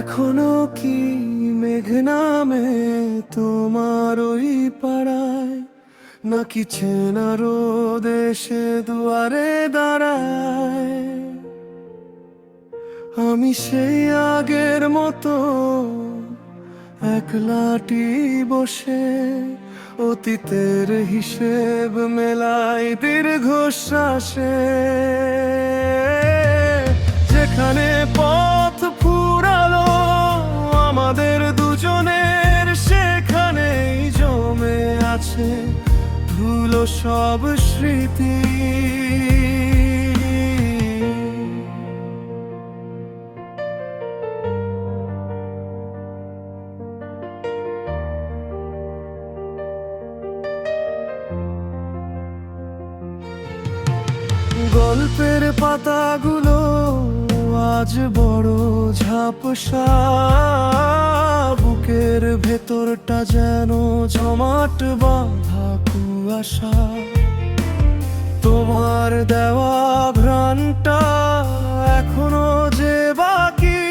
এখনও কি মেঘ নামে তোমার ওই পাড়ায়? নাকি চেনারো দেশে দুয়ারে দাঁড়ায়? আমি সেই আগের মতো একলাটি বসে অতীতের হিসেব মেলাই দীর্ঘশ্বাসে। সব স্মৃতি। গল্পের পাতাগুলো আজ বড় ঝাপসা। বুকের ভেতরটা যেন জমাট বাঁধা কুয়াশা। তোমার দেওয়া ঘ্রাণটা এখনও যে বাকি,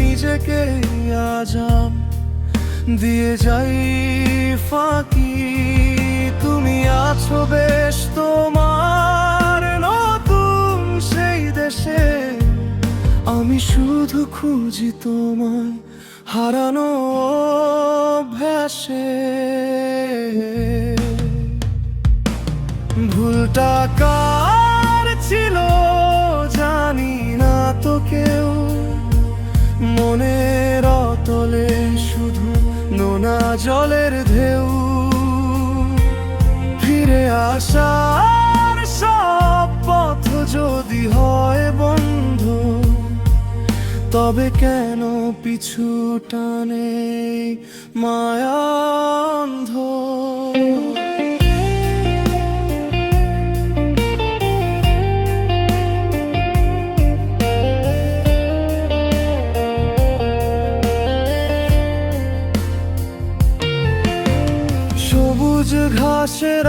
নিজেকে আজাম দিয়ে যাই ফাঁকি। তুমি আছো বেশ তোমার নতুন সেই দেশে। আমি শুধু খুঁজি তোমায় হারানো ভ্যাসে ভুলটা কার ছিল জানি না তো কেউ। মনের অতলে শুধু নোনা জলের ঢেউ। ফিরে আসার তবে কেন পিছু টানে মায়ান্ধ সবুজ ঘাসের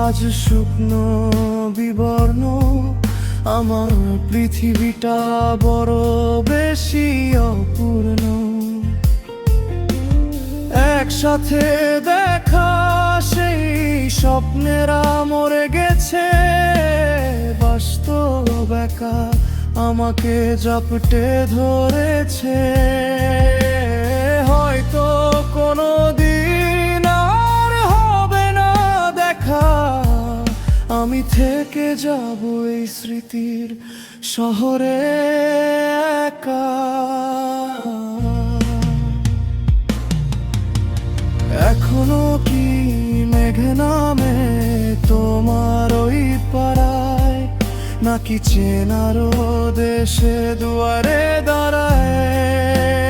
আজ শুকনো বিবর্ণ আমার পৃথিবীটা বড় বেশি অপূর্ণ। একসাথে দেখা, সেই স্বপ্নেরা মরে গেছে। বাস্তব একা আমাকে জপটে ধরেছে। আমি থেকে যাব এই স্মৃতির শহরে একা। এখনও কি মেঘ নামে তোমার ওই পাড়ায়? নাকি চেনারো দেশে দুয়ারে দাঁড়ায়?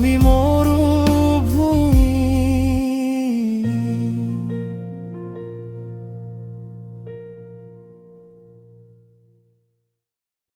你梦。